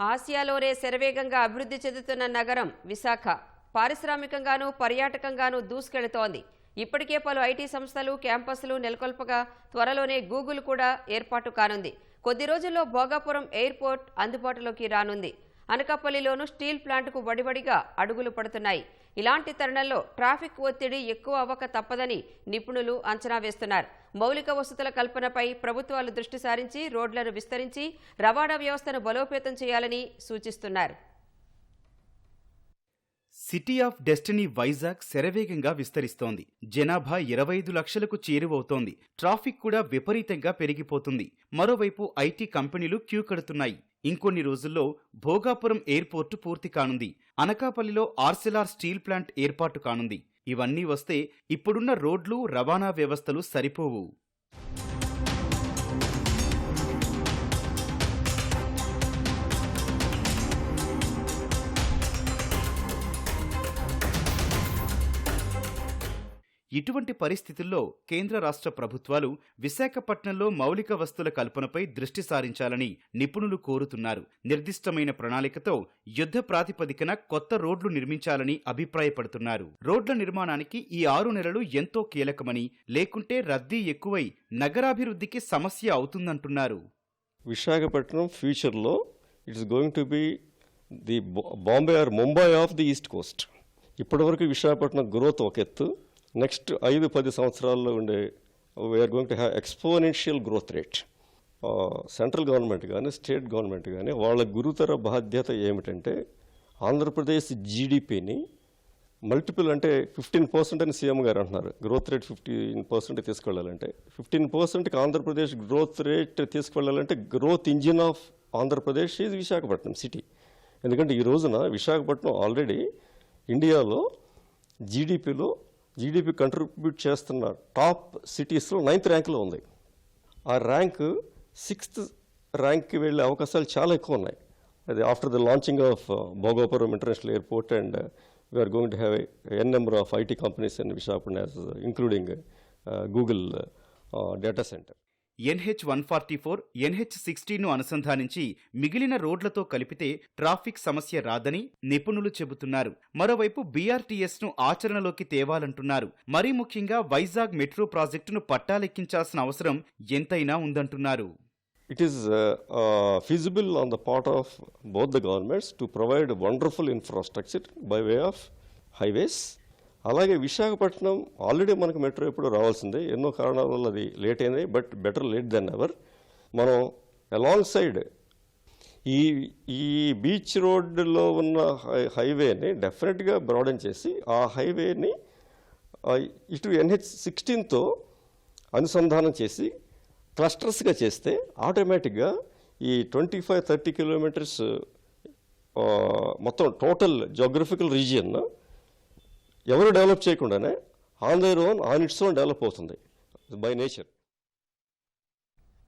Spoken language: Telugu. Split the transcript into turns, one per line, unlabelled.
ఆసియాలోనే శరవేగంగా అభివృద్ధి చెందుతున్న నగరం విశాఖ. పారిశ్రామికంగానూ పర్యాటకంగానూ దూసుకెళుతోంది. ఇప్పటికే పలు ఐటీ సంస్థలు క్యాంపస్లు నెలకొల్పగా త్వరలోనే గూగుల్ కూడా ఏర్పాటు కానుంది. కొద్ది రోజుల్లో భోగాపురం ఎయిర్పోర్ట్ అందుబాటులోకి రానుంది. అనకాపల్లిలోనూ స్టీల్ ప్లాంట్కు వడివడిగా అడుగులు పడుతున్నాయి. ఇలాంటి తరుణంలో ట్రాఫిక్ ఒత్తిడి ఎక్కువ అవ్వక తప్పదని నిపుణులు అంచనా వేస్తున్నారు. మౌలిక వసతుల కల్పనపై ప్రభుత్వాలు దృష్టి సారించి రోడ్లను విస్తరించి రవాణా వ్యవస్థను బలోపేతం చేయాలని సూచిస్తున్నారు.
సిటీ ఆఫ్ డెస్టినీ వైజాగ్ శరవేగంగా విస్తరిస్తోంది. జనాభా ఇరవై ఐదు లక్షలకు చేరువవుతోంది. ట్రాఫిక్ కూడా విపరీతంగా పెరిగిపోతుంది. మరోవైపు ఐటీ కంపెనీలు క్యూ కడుతున్నాయి. ఇంకొన్ని రోజుల్లో భోగాపురం ఎయిర్పోర్టు పూర్తి కానుంది. అనకాపల్లిలో ఆర్సిలార్ స్టీల్ ప్లాంట్ ఏర్పాటు కానుంది. ఇవన్నీ వస్తే ఇప్పుడున్న రోడ్లు రవాణా వ్యవస్థలు సరిపోవు. ఇటువంటి పరిస్థితుల్లో కేంద్ర రాష్ట్ర ప్రభుత్వాలు విశాఖపట్నంలో మౌలిక వస్తుల కల్పనపై దృష్టి సారించాలని నిపుణులు కోరుతున్నారు. నిర్దిష్టమైన ప్రణాళికతో యుద్ధ ప్రాతిపదికన కొత్త రోడ్లు నిర్మించాలని అభిప్రాయపడుతున్నారు. రోడ్ల నిర్మాణానికి ఈ ఆరు నెలలు ఎంతో కీలకమని లేకుంటే రద్దీ ఎక్కువై నగరాభివృద్ధికి సమస్య అవుతుందంటున్నారు.
విశాఖపట్నం ఫ్యూచర్లో it's going to be the Bombay or Mumbai of the east coast. ఇప్పటివరకు విశాఖపట్నం గ్రోత్ ఒక ఎత్తు నెక్స్ట్ ఐదు పది సంవత్సరాల్లో ఉండే we're going to have exponential growth rate central government కానీ స్టేట్ గవర్నమెంట్ కానీ వాళ్ళ గురుతర బాధ్యత ఏమిటంటే ఆంధ్రప్రదేశ్ జీడిపిని మల్టిపుల్ అంటే ఫిఫ్టీన్ పర్సెంట్ అని సీఎం గారు అంటున్నారు. గ్రోత్ రేట్ ఫిఫ్టీన్ పర్సెంట్ తీసుకెళ్ళాలంటే ఫిఫ్టీన్ పర్సెంట్కి Andhra Pradesh growth rate తీసుకెళ్ళాలంటే growth engine of Andhra Pradesh is Visakhapatnam city ఎందుకంటే ఈ రోజున విశాఖపట్నం ఆల్రెడీ ఇండియాలో జీడిపిలో జీడిపి కంట్రిబ్యూట్ చేస్తున్న టాప్ సిటీస్లో నైన్త్ ర్యాంక్లో ఉంది. ఆ ర్యాంక్ సిక్స్త్ ర్యాంక్కి వెళ్ళే అవకాశాలు చాలా ఎక్కువ ఉన్నాయి. అది after the launching of Bhogapuram international airport and we're going to have an number of IT companies in Visakhapatnam including Google data center
NH one forty four NH సిక్స్టీన్ను అనుసంధానించి మిగిలిన రోడ్లతో కలిపితే ట్రాఫిక్ సమస్య రాదని నిపుణులు చెబుతున్నారు. మరోవైపు బీఆర్టీఎస్ను ఆచరణలోకి తేవాలంటున్నారు. మరీ ముఖ్యంగా వైజాగ్ మెట్రో ప్రాజెక్టును పట్టాలెక్కించాల్సిన అవసరం ఎంతైనా ఉందంటున్నారు.
It is uh, uh, feasible on the part of both the governments to provide wonderful infrastructure by way of highways. అలాగే విశాఖపట్నం ఆల్రెడీ మనకు మెట్రో ఎప్పుడు రావాల్సిందే. ఎన్నో కారణాల వల్ల అది లేట్ అయింది but better late than ever. మనం అలాంగ్ సైడ్ ఈ ఈ బీచ్ రోడ్లో ఉన్న హై- హైవేని డెఫినెట్గా బ్రాడన్ చేసి ఆ హైవేని ఇటు ఎన్హెచ్ సిక్స్టీన్తో అనుసంధానం చేసి క్లస్టర్స్గా చేస్తే ఆటోమేటిక్గా ఈ ట్వంటీ ఫైవ్ థర్టీ కిలోమీటర్స్ మొత్తం టోటల్ జోగ్రఫికల్ రీజియన్ ఎవరు డెవలప్ చేయకుండానే on their own on its own develop అవుతుంది బై నేచర్.